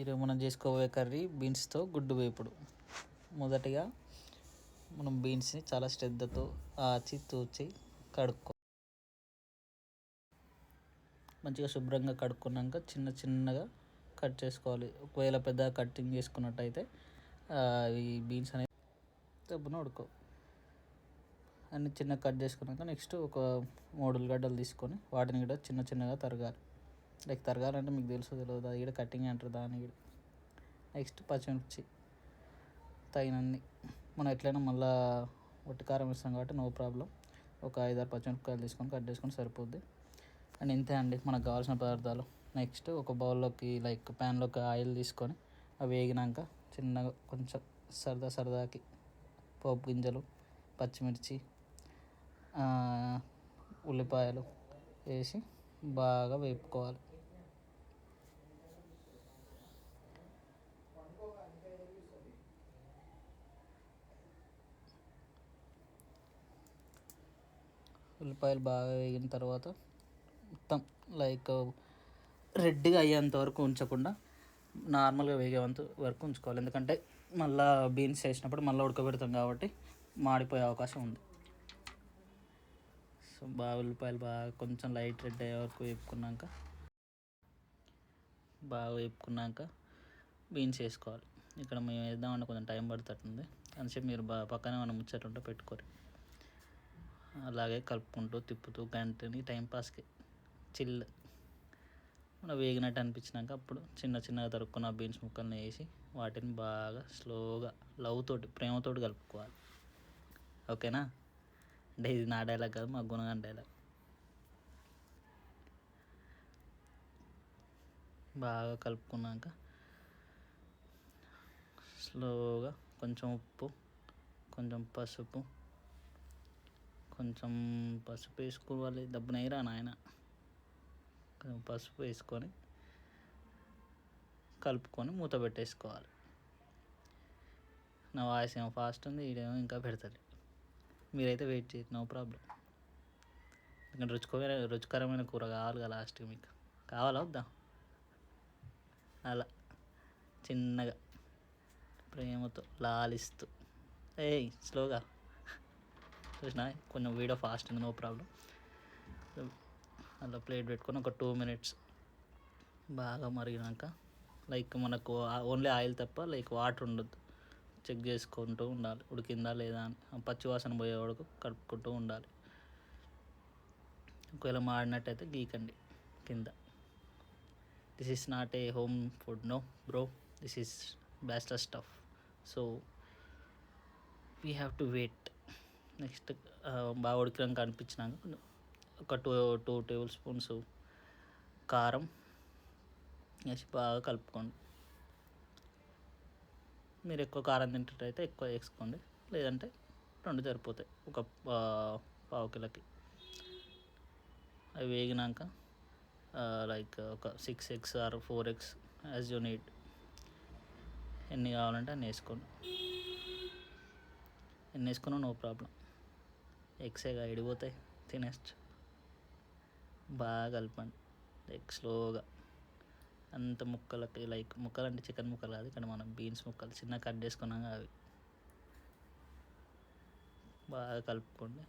ఈరోజు మనం చేసుకోబోయే కర్రీ బీన్స్తో గుడ్డు వేపుడు. మొదటిగా మనం బీన్స్ని చాలా శ్రద్ధతో ఆచి తూచి కడుక్కో మంచిగా శుభ్రంగా కడుక్కున్నాక చిన్న చిన్నగా కట్ చేసుకోవాలి. ఒకవేళ పెద్ద కటింగ్ చేసుకున్నట్టయితే ఈ బీన్స్ అనేవి దెబ్బన ఉడుకో. అన్ని చిన్న కట్ చేసుకున్నాక నెక్స్ట్ ఒక మూడు ఉల్లిగడ్డలు తీసుకొని వాటిని కూడా చిన్న చిన్నగా తరగాలి. లైక్ తరగాలంటే మీకు తెలుసు తెలియదు అది కూడా కటింగ్ అంటారు దాని కూడా నెక్స్ట్ పచ్చిమిర్చి తగినన్ని. మనం ఎట్లయినా మళ్ళీ ఒట్టి కారం ఇస్తాం కాబట్టి నో ప్రాబ్లం ఒక ఐదారు పచ్చిమిరపకాయలు తీసుకొని కట్ చేసుకొని సరిపోద్ది. అండ్ ఇంతే అండి మనకు కావాల్సిన పదార్థాలు. నెక్స్ట్ ఒక బౌల్లోకి లైక్ ప్యాన్లోకి ఆయిల్ తీసుకొని అవి వేగినాక చిన్నగా కొంచెం సరదా సరదాకి పోపు గింజలు పచ్చిమిర్చి ఉల్లిపాయలు వేసి బాగా వేపుకోవాలి. ఉల్లిపాయలు బాగా వేగిన తర్వాత మొత్తం లైక్ రెడ్గా అయ్యేంత వరకు ఉంచకుండా నార్మల్గా వేగేంత వరకు ఉంచుకోవాలి. ఎందుకంటే మళ్ళీ బీన్స్ వేసినప్పుడు మళ్ళీ ఉడకబెడతాం కాబట్టి మాడిపోయే అవకాశం ఉంది. బాగా ఉల్లిపాయలు బాగా కొంచెం లైట్ రెడ్ అయ్యే వరకు వేపుకున్నాక బాగా వేపుకున్నాక బీన్స్ వేసుకోవాలి. ఇక్కడ మేము వేద్దామంటే కొంచెం టైం పడుతుంది అని మీరు బాగా పక్కనే మనం ముచ్చటుంటే పెట్టుకోరు. అలాగే కలుపుకుంటూ తిప్పుతూ గంటని టైంపాస్కి చిల్ మన వేగినట్టు అనిపించినాక అప్పుడు చిన్న చిన్నగా తరుక్కున్న బీన్స్ ముక్కల్ని వేసి వాటిని బాగా స్లోగా లవ్ తోటి ప్రేమతోటి కలుపుకోవాలి. ఓకేనా? అంటే ఇది నా డైలాగ్ కాదు మా గుణగాన్ డైలాగ్ బాగా కలుపుకున్నాక స్లోగా కొంచెం ఉప్పు కొంచెం పసుపు కొంచెం పసుపు వేసుకోవాలి. దబ్బు వేయరా నాయన? కొంచెం పసుపు వేసుకొని కలుపుకొని మూత పెట్టేసుకోవాలి. నా వాయిస్ ఏమో ఫాస్ట్ ఉంది ఈడేమో ఇంకా పెడతాడు మీరైతే వెయిట్ చేయదు నో ప్రాబ్లం ఎందుకంటే రుచికరమైన రుచికరమైన కూర కావాలి కదా లాస్ట్కి మీకు. కావాలా వద్దా? అలా. చిన్నగా. ప్రేమతో లాలిస్తూ. ఏయ్ స్లోగా చూసిన? కొంచెం వీడియో ఫాస్ట్ ఉంది నో ప్రాబ్లం అలా ప్లేట్ పెట్టుకొని ఒక టూ మినిట్స్ బాగా మరిగినాక లైక్ మనకు ఓన్లీ ఆయిల్ తప్ప లైక్ వాటర్ ఉండొద్దు. చెక్ చేసుకుంటూ ఉండాలి. ఉడికిందా లేదా అని. పచ్చివాసన పోయే వరకు కలుపుకుంటూ ఉండాలి. ఒకవేళ మాడినట్టయితే గీకండి కింద. This is not a home food no bro this is best stuff so we have to wait next బాగా ఉడికినాక అనిపించినాక ఒక టూ టూ టేబుల్ స్పూన్స్ కారం వేసి బాగా కలుపుకోండి. మీరు ఎక్కువ కారం తింటట్టయితే ఎక్కువ వేసుకోండి. లేదంటే రెండు సరిపోతాయి. ఒక పావు కిలోకి. అవి వేగినాక లైక్ ఒక six x or four x as you need ఎన్ని కావాలంటే అన్ని వేసుకోండి. ఎన్ని వేసుకున్నా నో ప్రాబ్లం ఎగ్సేగా ఇడిపోతాయి. తినేస్ట్ బాగా కలపండి. లైక్ స్లోగా అంత ముక్కలకి లైక్ ముక్కలు అంటే చికెన్ ముక్కలు కాదు ఇక్కడ మనం బీన్స్ ముక్కలు చిన్న కట్ చేసుకున్నాం అవి. బాగా కలుపుకోండి.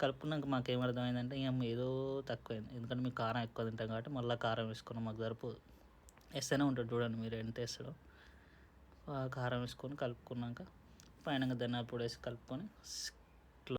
కలుపుకున్నాక మాకు ఏమర్థమైందంటే ఇక ఏదో తక్కువైంది. ఎందుకంటే మీకు కారం ఎక్కువ తింటాం కాబట్టి మళ్ళీ కారం వేసుకున్నాం మాకు సరిపోదు. వేస్తేనే ఉంటుంది చూడండి మీరు ఎంత వేస్తాడో. కారం వేసుకొని కలుపుకున్నాక పైన ధనియాల పొడి వేసి కలుపుకొని